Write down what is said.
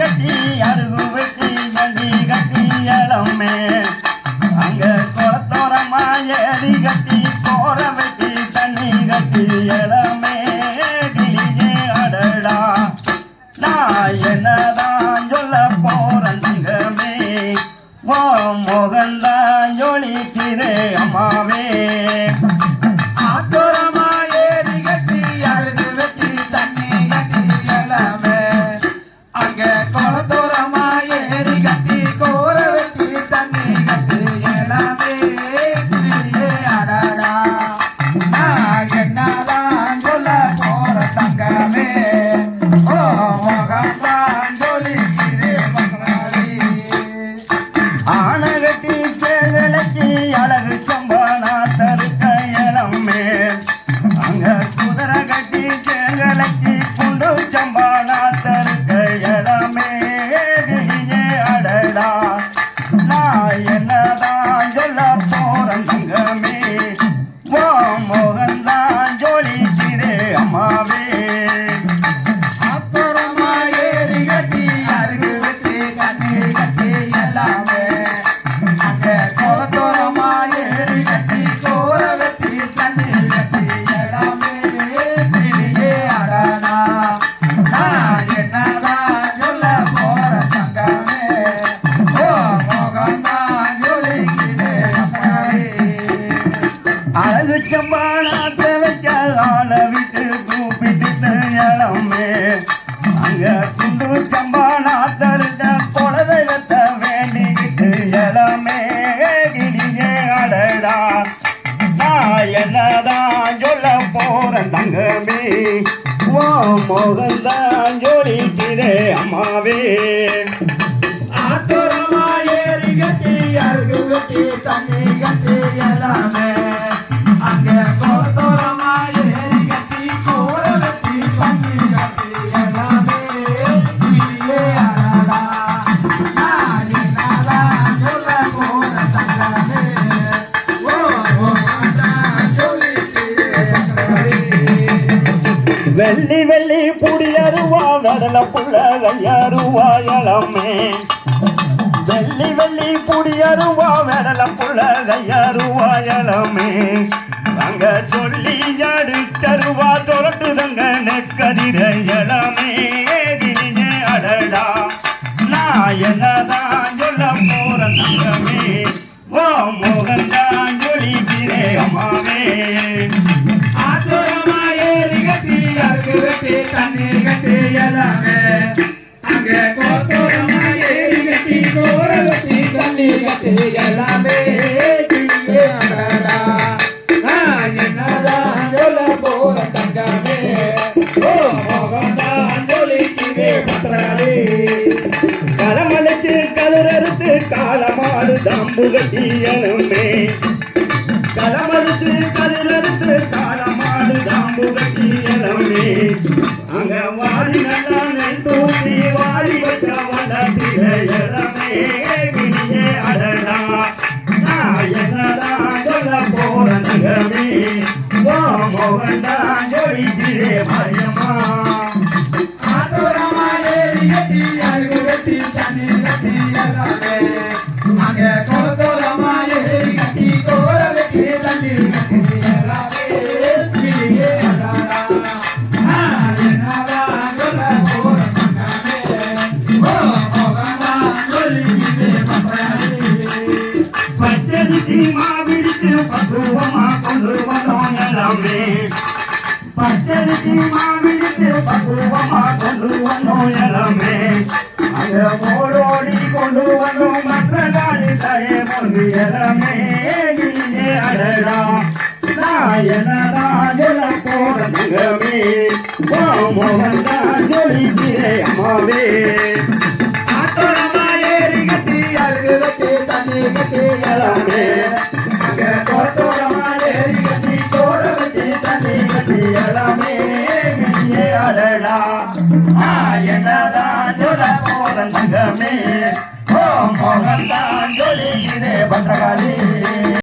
கட்டி அருகு வெட்டி வண்டி கட்டி இளமே. அங்க குளத்தோரமா ஏரி கட்டி போற வெட்டி தண்ணி கட்டி இளமே. கிளியே அடடா நான் என்னதான் சொல்ல போறேன் தங்கமே ஓ மோகன்தான் ஜொலிக்கிறே அம்மாவே. அங்க ஆள கூப்பிட்டு இளமே அங்க குண்டு சம்பானாத்தருக்க குழந்தை வைத்த வேண்டிக்கிட்டு இளமே கிளியே அடடா நான் என்னதான் சொல்ல போறேன் தங்கமே ஓ மோகன்தான் அம்மாவே ஏறி கட்டி அருகு தண்ணி கட்டி எல்லாமே வெள்ளி வெள்ளி புடியருவா நடல புள்ள கையருவா இளமே வெள்ளி வெள்ளி புடியருவா வெடல புள்ள கையருவா இளமே அங்க சொல்லி அடிச்சருவா சொரட்டுதங்க நெக்கதிர இளமே கிணியே அடடா நான் என்னதான் சொல்ல போற தங்கமே. ஓ மோகன் தான் ஜொலிக்கிறே அம்மாவே. எல்லாமே என்னதான் சொல்ல போற தங்கமே ஓ மோகன்தான் ஜொலிக்குதே பத்திராளி கலரறுத்து காலமாடு தாம்பு தான் ஜோடிக்கிறே மாரியம்மா ஏறி கட்டி தண்ணி கட்டி எல்லாமே. அங்க ஏறி கட்டி கோர வெட்டி தண்ணி கட்டி எல்லாமே. சொல்ல போற ஓ பச்சரிசி மாவிடித்து பக்குவமா கொண்டு வந்தோம் எல்லாமே. பச்சரிசி மாவிடித்து பக்குவமா கொண்டு வந்தோம் எல்லாமே அந்த போடோடி கொண்டு வந்தோம் மற்ற காலி தயே கொண்டு எல்லாமே நீயே அடடா நாயனதான் ஜல போற தங்கமே மோகன் தான் ஜொலிக்கிறே அம்மாவே. என்னதான் சொல்ல போறேன் தங்கமே ஓ மோகன் தான் பத்திரகாளி